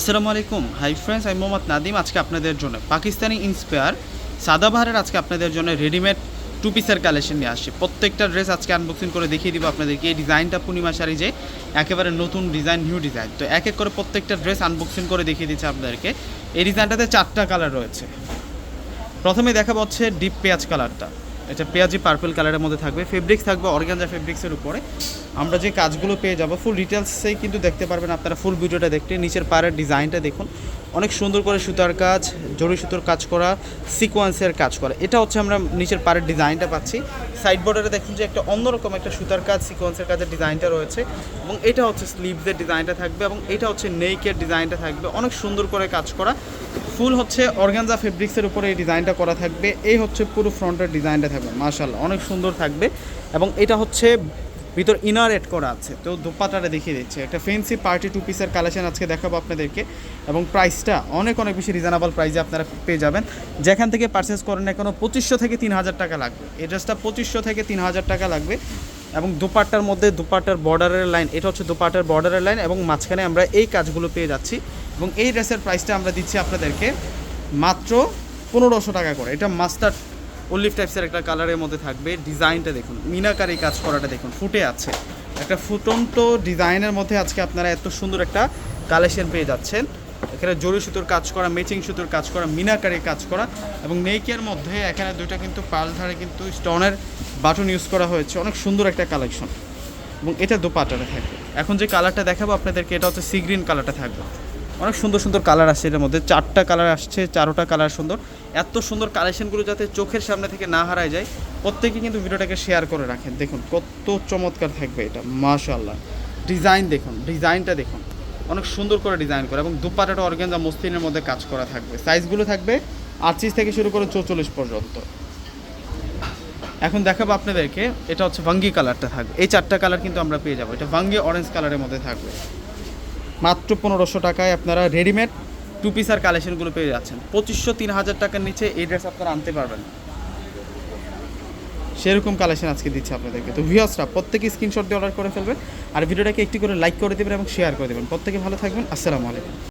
আসসালামু আলাইকুম। Hi friends আমি মোহাম্মদ নাদিম আজকে আপনাদের জন্য পাকিস্তানি ইন্সপায়ার সাদাবাহারের আজকে আপনাদের জন্য রেডিমেড টু পিসের কালেকশন নিয়ে আসছে। প্রত্যেকটা ড্রেস আজকে আনবক্সিং করে দেখিয়ে দিব আপনাদেরকে। এই ডিজাইনটা পূর্ণিমা শাড়ি যে, একেবারে নতুন ডিজাইন নিউ ডিজাইন তো এক এক করে প্রত্যেকটা ড্রেস আনবক্সিং করে দেখিয়ে দিচ্ছে আপনাদেরকে। এই ডিজাইনটাতে চারটা কালার রয়েছে। প্রথমে দেখাবো হচ্ছে ডিপ পেঁয়াজ কালারটা এটা পেঁয়াজি পার্পল কালারের মধ্যে থাকবে। ফেব্রিক্স থাকবে অর্গানজা ফেব্রিক্সের উপরে। আমরা যে কাজগুলো পেয়ে যাব ফুল ডিটেলসেই কিন্তু দেখতে পারবেন আপনারা ফুল ভিডিওটা দেখতে। নিচের পাড়ের ডিজাইনটা দেখুন। অনেক সুন্দর করে সুতার কাজ জড়ি সুতোর কাজ করা সিকোয়েন্সের কাজ করা। এটা হচ্ছে আমরা নিচের পাড়ের ডিজাইনটা পাচ্ছি। সাইড বর্ডারে দেখুন যে একটা অন্যরকম একটা সুতার কাজ সিকোয়েন্সের কাজের ডিজাইনটা রয়েছে এবং এটা হচ্ছে স্লিভসের ডিজাইনটা থাকবে এবং এটা হচ্ছে নেইকের ডিজাইনটা থাকবে। অনেক সুন্দর করে কাজ করা। ফুল হচ্ছে অর্গানজা ফেব্রিক্সের উপরে এই ডিজাইনটা করা থাকবে। এই হচ্ছে পুরো ফ্রন্টের ডিজাইনটা থাকবে মার্শাল অনেক সুন্দর থাকবে। এবং এটা হচ্ছে ভিতর ইনার এড করা আছে। তো দোপাটাটা দেখিয়ে দিচ্ছে। একটা ফেন্সি পার্টি টু পিসের কালেকশন আজকে দেখাবো আপনাদেরকে। এবং প্রাইসটা অনেক অনেক বেশি রিজনেবল প্রাইসে আপনারা পেয়ে যাবেন। যেখান থেকে পারচেস করেন না কোনো পঁচিশশো থেকে তিন হাজার টাকা লাগবে। এই ড্রেসটা পঁচিশশো থেকে তিন হাজার টাকা লাগবে। এবং দুপাট্টার মধ্যে দুপাট্টার বর্ডারের লাইন এটা হচ্ছে দুপাট্টার বর্ডারের লাইন এবং মাঝখানে আমরা এই কাজগুলো পেয়ে যাচ্ছি। এবং এই ড্রেসের প্রাইসটা আমরা দিচ্ছি আপনাদেরকে মাত্র পনেরোশো টাকা করে। এটা মাস্টার্ড অলিভ টাইপসের একটা কালারের মধ্যে থাকবে। ডিজাইনটা দেখুন, মিনাকারি কাজ করাটা দেখুন, ফুটে আছে। একটা ফুটন্ত ডিজাইনের মধ্যে আজকে আপনারা এত সুন্দর একটা কালেকশন পেয়ে যাচ্ছেন। এখানে জরি সুতোর কাজ করা মেচিং সুতোর কাজ করা মিনাকারি কাজ করা এবং নেইকের মধ্যে এখানে দুইটা কিন্তু পাল ধারে কিন্তু স্টোনের বাটন ইউজ করা হয়েছে। অনেক সুন্দর একটা কালেকশন এবং এটা দোপাটাটা থাকবে। এখন যে কালারটা দেখাবো আপনাদেরকে, এটা হচ্ছে সি গ্রিন কালারটা থাকবে। অনেক সুন্দর সুন্দর কালার আসছে এটার মধ্যে। চারটা কালার আসছে, চারোটা কালার সুন্দর। এত সুন্দর কালেকশনগুলো যাতে চোখের সামনে থেকে না হারায় যায়, প্রত্যেকে কিন্তু ভিডিওটাকে শেয়ার করে রাখেন। দেখুন, কত চমৎকার থাকবে এটা। মাশাল্লাহ ডিজাইন দেখুন, ডিজাইনটা দেখুন। অনেক সুন্দর করে ডিজাইন করা এবং দুপাটাটা অর্গেনজা মসলিনের মধ্যে কাজ করা থাকবে। সাইজগুলো থাকবে আটত্রিশ থেকে শুরু করে চৌচল্লিশ পর্যন্ত। এখন দেখাবো আপনাদেরকে, এটা হচ্ছে ভাঙ্গি কালারটা থাকবে। এই চারটা কালার কিন্তু আমরা পেয়ে যাব। এটা ভাঙ্গি অরেঞ্জ কালারের মধ্যে থাকবে। মাত্র পনেরোশো টাকায় আপনারা রেডিমেড টু পিস আর কালেকশনগুলো পেয়ে যাচ্ছেন। পঁচিশশো, তিন হাজার টাকার নিচে এই ড্রেস আপনারা আনতে পারবেন। সেরকম কালেকশন আজকে দিচ্ছে আপনাদেরকে। তো ভিউয়ার্সরা প্রত্যেকে স্ক্রিনশট দিয়ে অর্ডার করে ফেলবেন। আর ভিডিওটাকে একটি করে লাইক করে দেবেন এবং শেয়ার করে দেবেন। প্রত্যেকে ভালো থাকবেন। আসসালামু আলাইকুম।